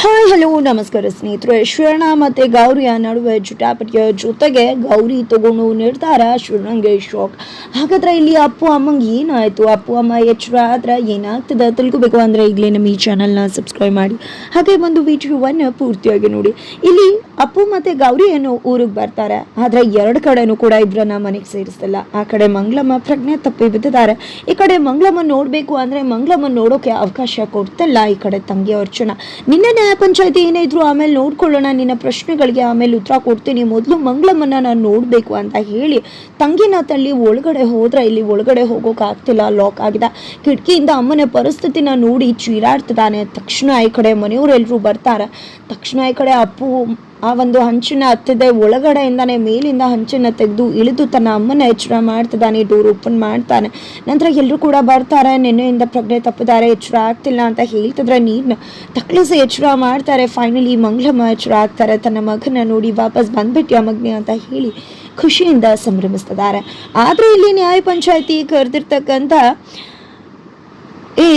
Hi hello ನಮಸ್ಕಾರ ಸ್ನೇಹಿತರೆ. ಶಿವಣ್ಣ ಮತ್ತು ಗೌರಿಯ ನಡುವೆ ಜುಟಾಪಟಿಯ ಜೊತೆಗೆ ಗೌರಿ ತಗೊಂಡು ನಿರ್ಧಾರ, ಶಿವಣ್ಣಗೆ ಶಾಕ್ ಹಾಗಾದ್ರೆ ಇಲ್ಲಿ ಅಪ್ಪು ಅಮ್ಮಂಗೆ ಏನಾಯಿತು? ಅಪ್ಪು ಅಮ್ಮ ಎಚ್ಚರ ಆದ್ರೆ ಏನಾಗ್ತದೆ? ತಿಳ್ಕೊಬೇಕು ಅಂದರೆ ಈಗಲೇ ನಮ್ಮ ಈ ಚಾನಲ್ನ ಸಬ್ಸ್ಕ್ರೈಬ್ ಮಾಡಿ. ಹಾಗೆ ಒಂದು ವಿಡಿಯೋವನ್ನು ಪೂರ್ತಿಯಾಗಿ ನೋಡಿ. ಇಲ್ಲಿ ಅಪ್ಪು ಮತ್ತು ಗೌರಿ ಏನು ಊರಿಗೆ ಬರ್ತಾರೆ. ಆದರೆ ಎರಡು ಕಡೆನೂ ಕೂಡ ಇಬ್ಬರನ್ನ ಮನೆಗೆ ಸೇರಿಸ್ತಿಲ್ಲ. ಆ ಕಡೆ ಮಂಗ್ಲಮ್ಮ ಪ್ರಜ್ಞೆ ತಪ್ಪಿ ಬಿದ್ದಿದ್ದಾರೆ. ಈ ಕಡೆ ಮಂಗ್ಲಮ್ಮ ನೋಡಬೇಕು ಅಂದರೆ ಮಂಗ್ಲಮ್ಮ ನೋಡೋಕೆ ಅವಕಾಶ ಕೊಡ್ತಲ್ಲ ಈ ಕಡೆ ತಂಗಿ ಅರ್ಚನ. ನಿನ್ನೆ ನ್ಯಾಯ ಪಂಚಾಯತಿ ಏನಿದ್ರು ಆಮೇಲೆ ನೋಡ್ಕೊಳ್ಳೋಣ, ನಿನ್ನ ಪ್ರಶ್ನೆಗಳಿಗೆ ಆಮೇಲೆ ಉತ್ತರ ಕೊಡ್ತೀನಿ. ಮೊದಲು ಮಂಗ್ಲಮ್ಮನ ನಾನು ನೋಡಬೇಕು ಅಂತ ಹೇಳಿ ತಂಗಿನ ತಳ್ಳಿ ಒಳಗಡೆ ಹೋದ್ರೆ ಇಲ್ಲಿ ಒಳಗಡೆ ಹೋಗೋಕೆ ಆಗ್ತಿಲ್ಲ ಲಾಕ್ ಆಗಿದೆ. ಕಿಟಕಿಯಿಂದ ಅಮ್ಮನ ಪರಿಸ್ಥಿತಿನ ನೋಡಿ ಚೀರಾಡ್ತಿದ್ದಾನೆ. ತಕ್ಷಣ ಈ ಕಡೆ ಮನೆಯವರೆಲ್ಲರೂ ಬರ್ತಾರೆ. ತಕ್ಷಣ ಈ ಕಡೆ ಅಪ್ಪು ಆ ಒಂದು ಹಂಚಿನ ಹತ್ತಿದೆ. ಒಳಗಡೆಯಿಂದಾನೆ ಮೇಲಿಂದ ಹಂಚನ್ನ ತೆಗೆದು ಇಳಿದು ತನ್ನ ಅಮ್ಮನ ಎಚ್ಚರ ಮಾಡ್ತಿದ್ದಾನೆ. ಡೋರ್ ಓಪನ್ ಮಾಡ್ತಾನೆ. ನಂತರ ಎಲ್ಲರೂ ಕೂಡ ಬರ್ತಾರೆ. ನಿನ್ನೆಯಿಂದ ಪ್ರಜ್ಞೆ ತಪ್ಪಿದ್ದಾರೆ. ಎಚ್ಚರ ಆಗ್ತಿಲ್ಲ ಅಂತ ಹೇಳ್ತಿದ್ರೆ ನೀರ್ನ ತಕ್ಳಿಸಿ ಎಚ್ಚರ ಮಾಡ್ತಾರೆ. ಫೈನಲಿ ಮಂಗಳಮ್ಮ ಎಚ್ಚರ ಆಗ್ತಾರೆ. ತನ್ನ ಮಗನ ನೋಡಿ ವಾಪಸ್ ಬಂದ್ಬಿಟ್ಟಿ ಮಗ್ನೆ ಅಂತ ಹೇಳಿ ಖುಷಿಯಿಂದ ಸಂಭ್ರಮಿಸ್ತಿದ್ದಾರೆ. ಆದರೆ ಇಲ್ಲಿ ನ್ಯಾಯ ಪಂಚಾಯಿತಿ ಕರೆದಿರ್ತಕ್ಕಂಥ ಈ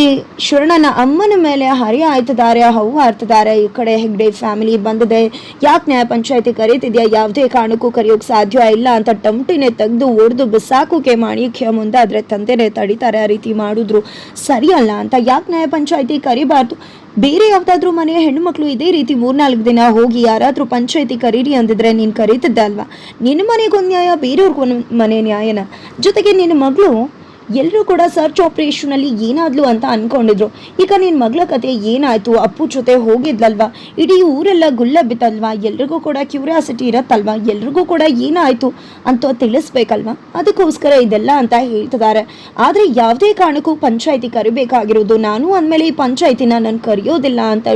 ಶರಣನ ಅಮ್ಮನ ಮೇಲೆ ಹರಿ ಆಯ್ತಿದ್ದಾರೆ ಹವು ಆಡ್ತಿದ್ದಾರೆ ಈ ಕಡೆ ಹೆಗ್ಡೆ ಫ್ಯಾಮಿಲಿ ಬಂದಿದೆ. ಯಾಕೆ ನ್ಯಾಯ ಪಂಚಾಯತಿ ಕರೀತಿದ್ಯಾ? ಯಾವುದೇ ಕಾರಣಕ್ಕೂ ಕರೆಯೋಕೆ ಸಾಧ್ಯ ಇಲ್ಲ ಅಂತ ಟಮಟಿನೇ ತೆಗೆದು ಒಡೆದು ಬಿಸಾಕೋಕೆ ಮಾಣಿಕ್ಯ ಮುಂದೆ ಆದರೆ ತಂದೆನೇ ತಡಿತಾರೆ ಆ ರೀತಿ ಮಾಡಿದ್ರು. ಸರಿಯಲ್ಲ ಅಂತ ಯಾಕೆ ನ್ಯಾಯ ಪಂಚಾಯತಿ ಕರಿಬಾರ್ದು? ಬೇರೆ ಯಾವ್ದಾದ್ರೂ ಮನೆಯ ಹೆಣ್ಣು ಮಕ್ಕಳು ಇದೇ ರೀತಿ ಮೂರ್ನಾಲ್ಕು ದಿನ ಹೋಗಿ ಯಾರಾದರೂ ಪಂಚಾಯತಿ ಕರೀರಿ ಅಂದಿದ್ರೆ ನೀನು ಕರೀತಿದ್ದೆ ಅಲ್ವಾ? ನಿನ್ನ ಮನೆಗೊಂದು ನ್ಯಾಯ ಬೇರೆಯವ್ರಿಗೊಂದು ಮನೆ ನ್ಯಾಯನ? ಜೊತೆಗೆ ನಿನ್ನ ಮಗಳು ಎಲ್ಲರೂ ಕೂಡ ಸರ್ಚ್ ಆಪರೇಷನ್ ಅಲ್ಲಿ ಏನಾದ್ಲು ಅಂತ ಅನ್ಕೊಂಡಿದ್ರು. ಈಗ ನಿನ್ ಮಗಳ ಕತೆ ಏನಾಯ್ತು? ಅಪ್ಪು ಜೊತೆ ಹೋಗಿದ್ಲಲ್ವಾ? ಇಡೀ ಊರೆಲ್ಲ ಗುಲ್ಲ ಬಿತ್ತಲ್ವಾ? ಎಲ್ರಿಗೂ ಕೂಡ ಕ್ಯೂರಿಯಾಸಿಟಿ ಇರತ್ತಲ್ವಾ? ಎಲ್ರಿಗೂ ಕೂಡ ಏನಾಯ್ತು ಅಂತ ತಿಳಿಸ್ಬೇಕಲ್ವಾ? ಅದಕ್ಕೋಸ್ಕರ ಇದೆಲ್ಲ ಅಂತ ಹೇಳ್ತಿದ್ದಾರೆ. ಆದ್ರೆ ಯಾವುದೇ ಕಾರಣಕ್ಕೂ ಪಂಚಾಯಿತಿ ಕರಿಬೇಕಾಗಿರೋದು. ನಾನು ಅಂದಮೇಲೆ ಈ ಪಂಚಾಯತಿನ ನಾನು ಕರೆಯೋದಿಲ್ಲ ಅಂತ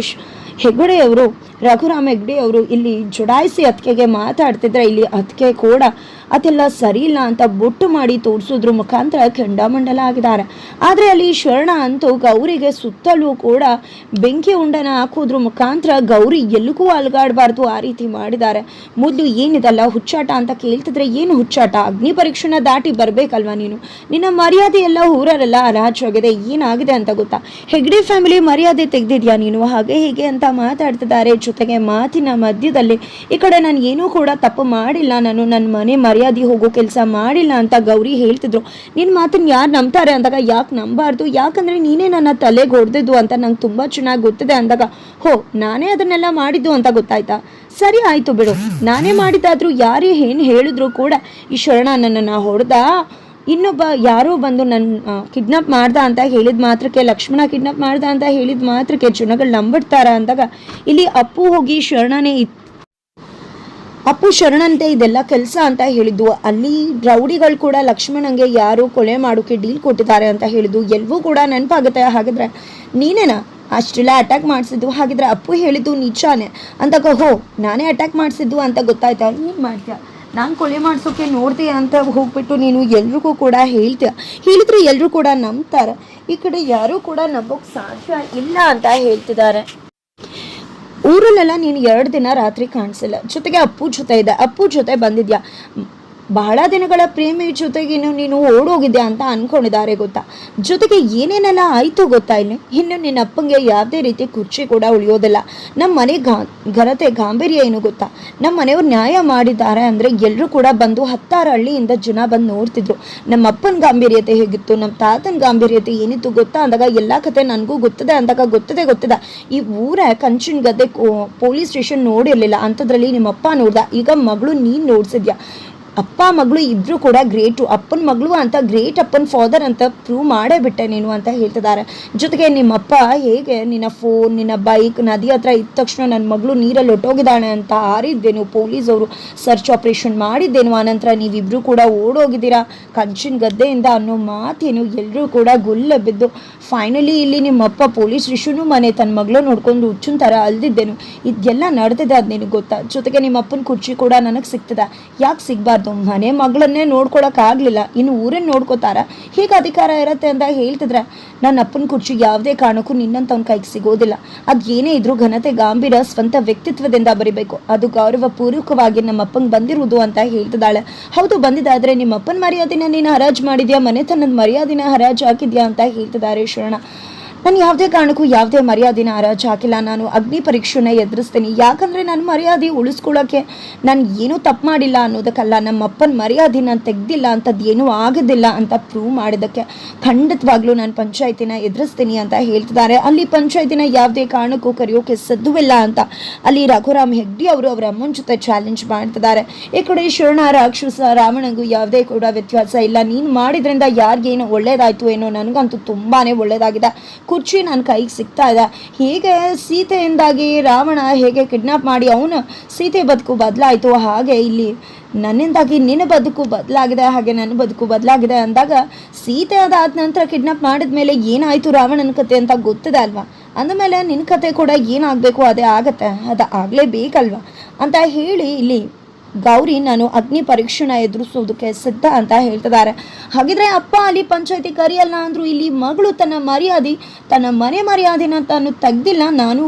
ಅವರು ರಘುರಾಮ್ ಹೆಗ್ಡೆ ಅವರು ಇಲ್ಲಿ ಜುಡಾಯಿಸಿ ಅತ್ತಿಗೆಗೆ ಮಾತಾಡ್ತಿದ್ರೆ ಇಲ್ಲಿ ಅತ್ತಿಗೆ ಕೂಡ ಅದೆಲ್ಲ ಸರಿ ಇಲ್ಲ ಅಂತ ಬುಟ್ಟು ಮಾಡಿ ತೋರಿಸೋದ್ರ ಮುಖಾಂತರ ಕೆಂಡಾಮಂಡಲ ಆಗಿದ್ದಾರೆ. ಆದರೆ ಅಲ್ಲಿ ಶರಣ ಅಂತೂ ಗೌರಿಗೆ ಸುತ್ತಲೂ ಕೂಡ ಬೆಂಕಿ ಉಂಡನ ಹಾಕೋದ್ರ ಮುಖಾಂತರ ಗೌರಿ ಎಲ್ಲಿಗೂ ಅಲ್ಗಾಡಬಾರ್ದು ಆ ರೀತಿ ಮಾಡಿದ್ದಾರೆ. ಮೊದಲು ಏನಿದಲ್ಲ ಹುಚ್ಚಾಟ ಅಂತ ಕೇಳ್ತಿದ್ರೆ ಏನು ಹುಚ್ಚಾಟ? ಅಗ್ನಿ ಪರೀಕ್ಷಣ ದಾಟಿ ಬರಬೇಕಲ್ವಾ ನೀನು? ನಿನ್ನ ಮರ್ಯಾದೆ ಎಲ್ಲ ಊರರೆಲ್ಲ ಅನಾಚಾಗಿದೆ ಏನಾಗಿದೆ ಅಂತ ಗೊತ್ತಾ? ಹೆಗ್ಡೆ ಫ್ಯಾಮಿಲಿ ಮರ್ಯಾದೆ ತೆಗೆದಿದ್ಯಾ ನೀನು? ಹಾಗೆ ಹೀಗೆ ಅಂತ ಮಾತಾಡ್ತಿದ್ದಾರೆ ಜೊತೆಗೆ ಮಾತಿನ ಮಧ್ಯದಲ್ಲಿ, ಈ ಕಡೆ ನಾನು ಏನೂ ಕೂಡ ತಪ್ಪು ಮಾಡಿಲ್ಲ. ನಾನು ನನ್ನ ಮನೆ ಮರ್ಯಾದೆ ಹೋಗೋ ಕೆಲಸ ಮಾಡಿಲ್ಲ ಅಂತ ಗೌರಿ ಹೇಳ್ತಿದ್ರು. ನಿನ್ನ ಮಾತನ್ನು ಯಾರು ನಂಬ್ತಾರೆ? ಅಂದಾಗ, ಯಾಕೆ ನಂಬಾರ್ದು? ಯಾಕಂದರೆ ನೀನೇ ನನ್ನ ತಲೆಗೆ ಹೊಡೆದಿದ್ದು ಅಂತ ನಂಗೆ ತುಂಬ ಚೆನ್ನಾಗಿ ಗೊತ್ತಿದೆ ಅಂದಾಗ, ಹೋ, ನಾನೇ ಅದನ್ನೆಲ್ಲ ಮಾಡಿದ್ದು ಅಂತ ಗೊತ್ತಾಯ್ತಾ? ಸರಿ ಆಯಿತು ಬಿಡು. ನಾನೇ ಮಾಡಿದ್ದಾದರೂ ಯಾರೇ ಏನು ಹೇಳಿದ್ರು ಕೂಡ, ಈ ಶರಣ ನನ್ನನ್ನು ಹೊಡೆದ? ಇನ್ನೊಬ್ಬ ಯಾರೋ ಬಂದು ನನ್ನ ಕಿಡ್ನಾಪ್ ಮಾಡ್ದ ಅಂತ ಹೇಳಿದ ಮಾತ್ರಕ್ಕೆ, ಲಕ್ಷ್ಮಣ ಕಿಡ್ನಾಪ್ ಮಾಡ್ದ ಅಂತ ಹೇಳಿದ ಮಾತ್ರಕ್ಕೆ ಜನಗಳು ನಂಬಿಡ್ತಾರ ಅಂದಾಗ ಇಲ್ಲಿ ಅಪ್ಪು ಹೋಗಿ ಶರಣನೇ ಇತ್ತು ಅಪ್ಪು ಶರಣಂತೆ ಇದೆಲ್ಲ ಕೆಲಸ ಅಂತ ಹೇಳಿದ್ದು. ಅಲ್ಲಿ ರೌಡಿಗಳು ಕೂಡ ಲಕ್ಷ್ಮಣಂಗೆ ಯಾರು ಕೊಲೆ ಮಾಡೋಕೆ ಡೀಲ್ ಕೊಟ್ಟಿದ್ದಾರೆ ಅಂತ ಹೇಳಿದ್ದು. ಎಲ್ಲವೂ ಕೂಡ ನೆನಪಾಗುತ್ತೆ. ಹಾಗಿದ್ರೆ ನೀನೇನಾ? ಅಷ್ಟೆಲ್ಲ ಅಟ್ಯಾಕ್ ಮಾಡಿಸಿದ್ದು. ಹಾಗಿದ್ರೆ ಅಪ್ಪು ಹೇಳಿದ್ದು ನಿಜಾನೆ. ಅಂತ ಹೋ, ನಾನೇ ಅಟ್ಯಾಕ್ ಮಾಡಿಸಿದ್ದು ಅಂತ ಗೊತ್ತಾಯ್ತಾ? ಏನು ಮಾಡ್ತೀಯ? ನಾನು ಕೊಲೆ ಮಾಡಿಸೋಕೆ ನೋಡ್ತೀಯ ಅಂತ ಹೋಗ್ಬಿಟ್ಟು ನೀನು ಎಲ್ರಿಗೂ ಕೂಡ ಹೇಳ್ತೀಯ. ಹೇಳಿದ್ರೆ ಎಲ್ಲರೂ ಕೂಡ ನಂಬ್ತಾರೆ. ಈ ಕಡೆ ಯಾರೂ ಕೂಡ ನಂಬೋಕೆ ಸಾಧ್ಯ ಇಲ್ಲ ಅಂತ ಹೇಳ್ತಿದ್ದಾರೆ. ಊರಲ್ಲೆಲ್ಲ ನೀನು ಎರಡು ದಿನ ರಾತ್ರಿ ಕಾಣಿಸಿಲ್ಲ. ಜೊತೆಗೆ ಅಪ್ಪು ಜೊತೆ ಇದೆ. ಅಪ್ಪು ಜೊತೆ ಬಂದಿದ್ಯಾ? ಬಹಳ ದಿನಗಳ ಪ್ರೇಮಿ ಜೊತೆಗಿನ್ನು ನೀನು ಓಡೋಗಿದ್ಯಾ ಅಂತ ಅನ್ಕೊಂಡಿದ್ದಾರೆ ಗೊತ್ತಾ? ಜೊತೆಗೆ ಏನೇನೆಲ್ಲ ಆಯಿತು ಗೊತ್ತಾ ಇಲ್ಲಿ? ಇನ್ನು ನಿನ್ನ ಅಪ್ಪಂಗೆ ಯಾವುದೇ ರೀತಿ ಕುರ್ಚಿ ಕೂಡ ಉಳಿಯೋದಿಲ್ಲ. ನಮ್ಮ ಮನೆ ಗಾ, ಘನತೆ ಗಾಂಭೀರ್ಯ ಏನು ಗೊತ್ತಾ? ನಮ್ಮ ಮನೆಯವ್ರು ನ್ಯಾಯ ಮಾಡಿದ್ದಾರೆ ಅಂದರೆ ಎಲ್ಲರೂ ಕೂಡ ಬಂದು ಹತ್ತಾರು ಹಳ್ಳಿಯಿಂದ ಜನ ಬಂದು ನೋಡ್ತಿದ್ರು. ನಮ್ಮ ಅಪ್ಪನ ಗಾಂಭೀರ್ಯತೆ ಹೇಗಿತ್ತು? ನಮ್ಮ ತಾತನ ಗಾಂಭೀರ್ಯತೆ ಏನಿತ್ತು ಗೊತ್ತಾ? ಅಂದಾಗ ಎಲ್ಲ ಕತೆ ನನಗೂ ಗೊತ್ತದೆ, ಅಂದಾಗ ಗೊತ್ತದೆ, ಗೊತ್ತಿದೆ. ಈ ಊರ ಕಂಚಿನ ಗದ್ದೆ ಪೊಲೀಸ್ ಸ್ಟೇಷನ್ ನೋಡಿರಲಿಲ್ಲ. ಅಂಥದ್ರಲ್ಲಿ ನಿಮ್ಮ ಅಪ್ಪ ನೋಡ್ದ. ಈಗ ಮಗಳು ನೀನು ನೋಡ್ಸಿದ್ಯಾ? ಅಪ್ಪ ಮಗಳು ಇಬ್ಬರು ಕೂಡ ಗ್ರೇಟು. ಅಪ್ಪನ ಮಗಳು ಅಂತ, ಗ್ರೇಟ್ ಅಪ್ಪನ ಫಾದರ್ ಅಂತ ಪ್ರೂವ್ ಮಾಡೇ ಬಿಟ್ಟೆ ನೀನು ಅಂತ ಹೇಳ್ತಿದ್ದಾರೆ. ಜೊತೆಗೆ ನಿಮ್ಮಪ್ಪ ಹೇಗೆ, ನಿನ್ನ ಫೋನ್ ನಿನ್ನ ಬೈಕ್ ನದಿ ಹತ್ರ ಇದ್ದ ತಕ್ಷಣ ನನ್ನ ಮಗಳು ನೀರಲ್ಲಿ ಒಟ್ಟೋಗಿದ್ದಾಳೆ ಅಂತ ಆರಿದ್ದೇನು? ಪೊಲೀಸ್ ಅವರು ಸರ್ಚ್ ಆಪರೇಷನ್ ಮಾಡಿದ್ದೇನು? ಆನಂತರ ನೀವಿಬ್ಬರು ಕೂಡ ಓಡೋಗಿದ್ದೀರಾ? ಕಂಚಿನ ಗದ್ದೆಯಿಂದ ಅನ್ನೋ ಮಾತೇನು ಎಲ್ಲರೂ ಕೂಡ ಗುಲ್ಲ ಬಿದ್ದು ಫೈನಲಿ ಇಲ್ಲಿ ನಿಮ್ಮಪ್ಪ ಪೊಲೀಸ್ ರಿಷುನು ಮನೆ, ತನ್ನ ಮಗಳು ನೋಡ್ಕೊಂಡು ಹುಚ್ಚಿನ ಥರ ಅಲ್ದಿದ್ದೇನು? ಇದೆಲ್ಲ ನಡೆದಿದೆ ಅದು ನಿನಗೆ ಗೊತ್ತಾ? ಜೊತೆಗೆ ನಿಮ್ಮ ಅಪ್ಪನ ಕುರ್ಚಿ ಕೂಡ ನನಗೆ ಸಿಗ್ತದೆ. ಯಾಕೆ ಸಿಗಬಾರ್ದು? ಮನೆ ಮಗಳನ್ನೇ ನೋಡ್ಕೊಳಕ್ಕಾಗಲಿಲ್ಲ ಇನ್ನು ಊರೇ ನೋಡ್ಕೋತಾರ? ಹೇಗೆ ಅಧಿಕಾರ ಇರತ್ತೆ ಅಂತ ಹೇಳ್ತಿದ್ರೆ ನನ್ನ ಅಪ್ಪನ ಕುರ್ಚಿ ಯಾವುದೇ ಕಾರಣಕ್ಕೂ ನಿನ್ನಂತವನ ಕೈಗೆ ಸಿಗೋದಿಲ್ಲ. ಅದು ಏನೇ ಇದ್ರೂ ಘನತೆ ಗಾಂಭೀರ ಸ್ವಂತ ವ್ಯಕ್ತಿತ್ವದಿಂದ ಬರಿಬೇಕು. ಅದು ಗೌರವ ಪೂರ್ವಕವಾಗಿ ನಮ್ಮ ಅಪ್ಪಂಗೆ ಬಂದಿರುವುದು ಅಂತ ಹೇಳ್ತಿದ್ದಾಳೆ. ಹೌದು, ಬಂದಿದ್ದಾದ್ರೆ ನಿಮ್ಮ ಅಪ್ಪನ ಮರ್ಯಾದಿನ ನೀನು ಹರಾಜು ಮಾಡಿದ್ಯಾ, ಮನೆತನದ ಮರ್ಯಾದಿನ ಹರಾಜು ಹಾಕಿದ್ಯಾ ಅಂತ ಹೇಳ್ತಿದ್ದಾರೆ ಶರಣ. ನಾನು ಯಾವುದೇ ಕಾರಣಕ್ಕೂ ಯಾವುದೇ ಮರ್ಯಾದೆನ ಹರಾಜು ಹಾಕಿಲ್ಲ ನಾನು ಅಗ್ನಿ ಪರೀಕ್ಷೆನ ಎದುರಿಸ್ತೀನಿ. ಯಾಕಂದರೆ ನನ್ನ ಮರ್ಯಾದೆ ಉಳಿಸ್ಕೊಳ್ಳೋಕ್ಕೆ ನಾನು ಏನೂ ತಪ್ಪು ಮಾಡಿಲ್ಲ ಅನ್ನೋದಕ್ಕಲ್ಲ. ನಮ್ಮ ಅಪ್ಪನ ಮರ್ಯಾದೆ ನಾನು ತೆಗ್ದಿಲ್ಲ ಅಂಥದ್ದು ಏನೂ ಆಗೋದಿಲ್ಲ ಅಂತ ಪ್ರೂವ್ ಮಾಡಿದ್ದಕ್ಕೆ ಖಂಡಿತವಾಗ್ಲೂ ನಾನು ಪಂಚಾಯತಿನ ಎದುರಿಸ್ತೀನಿ ಅಂತ ಹೇಳ್ತಿದ್ದಾರೆ. ಅಲ್ಲಿ ಪಂಚಾಯತಿನ ಯಾವುದೇ ಕಾರಣಕ್ಕೂ ಕರೆಯೋಕೆ ಸದ್ದುವಿಲ್ಲ ಅಂತ ಅಲ್ಲಿ ರಘುರಾಮ್ ಹೆಗ್ಡಿ ಅವರು ಅವರ ಅಮ್ಮನ ಜೊತೆ ಚಾಲೆಂಜ್ ಮಾಡ್ತಿದ್ದಾರೆ. ಈ ಕಡೆ ಶರಣ ರಾಕ್ಷಸ ರಾವಣಗೂ ಯಾವುದೇ ಕೂಡ ವ್ಯತ್ಯಾಸ ಇಲ್ಲ. ನೀನು ಮಾಡಿದ್ರಿಂದ ಯಾರಿಗೇನು ಒಳ್ಳೇದಾಯ್ತು ಏನೋ ನನಗಂತೂ ತುಂಬಾ ಒಳ್ಳೇದಾಗಿದೆ. ಕುರ್ಚಿ ನನ್ನ ಕೈಗೆ ಸಿಗ್ತಾ ಇದೆ. ಹೀಗೆ ಸೀತೆಯಿಂದಾಗಿ ರಾವಣ ಹೇಗೆ ಕಿಡ್ನಾಪ್ ಮಾಡಿ ಅವನು ಸೀತೆ ಬದುಕು ಬದಲಾಯಿತು. ಹಾಗೆ ಇಲ್ಲಿ ನನ್ನಿಂದಾಗಿ ನಿನ್ನ ಬದುಕು ಬದಲಾಗಿದೆ, ಹಾಗೆ ನನ್ನ ಬದುಕು ಬದಲಾಗಿದೆ ಅಂದಾಗ ಸೀತೆ ಅದಾದ ನಂತರ ಕಿಡ್ನಾಪ್ ಮಾಡಿದ ಮೇಲೆ ಏನಾಯಿತು ರಾವಣನ ಕತೆ ಅಂತ ಗೊತ್ತಿದೆ ಅಲ್ವಾ? ಅಂದಮೇಲೆ ನಿನ್ನ ಕತೆ ಕೂಡ ಏನಾಗಬೇಕು, ಅದೇ ಆಗತ್ತೆ, ಅದು ಆಗಲೇಬೇಕಲ್ವಾ? ಅಂತ ಹೇಳಿ ಇಲ್ಲಿ ಗೌರಿ ನಾನು ಅಗ್ನಿ ಪರೀಕ್ಷೆನ ಎದುರಿಸೋದಕ್ಕೆ ಸಿದ್ಧ ಅಂತ ಹೇಳ್ತಿದ್ದಾರೆ. ಹಾಗಿದ್ರೆ ಅಪ್ಪ ಅಲ್ಲಿ ಪಂಚಾಯತಿ ಕರಿಯಲ್ಲ ಅಂದ್ರು ಇಲ್ಲಿ ಮಗಳು ತನ್ನ ಮರ್ಯಾದೆ, ತನ್ನ ಮನೆ ಮರ್ಯಾದೆನ ತಾನು ತೆಗ್ದಿಲ್ಲ. ನಾನು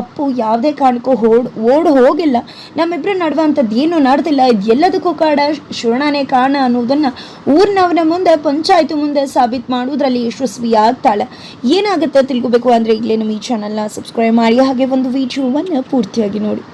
ಅಪ್ಪು ಯಾವುದೇ ಕಾರಣಕ್ಕೂ ಓಡ್ ಓಡ್ ಹೋಗಿಲ್ಲ. ನಮ್ಮಿಬ್ಬರ ನಡುವಂಥದ್ದು ಏನು ನಡೆದಿಲ್ಲ. ಇದು ಎಲ್ಲದಕ್ಕೂ ಕಾರಣ ಶಿವಣ್ಣನೇ ಕಾರಣ ಅನ್ನೋದನ್ನ ಊರಿನವರ ಮುಂದೆ, ಪಂಚಾಯತ್ ಮುಂದೆ ಸಾಬೀತು ಮಾಡೋದ್ರಲ್ಲಿ ಯಶಸ್ವಿ ಆಗ್ತಾಳೆ ಏನಾಗುತ್ತೆ ತಿಳ್ಕೊಬೇಕು ಅಂದರೆ ಈಗಲೇ ನಮ್ಮ ಈ ಚಾನಲ್ನ ಸಬ್ಸ್ಕ್ರೈಬ್ ಮಾಡಿ. ಹಾಗೆ ಒಂದು ವಿಡಿಯೋವನ್ನು ಪೂರ್ತಿಯಾಗಿ ನೋಡಿ.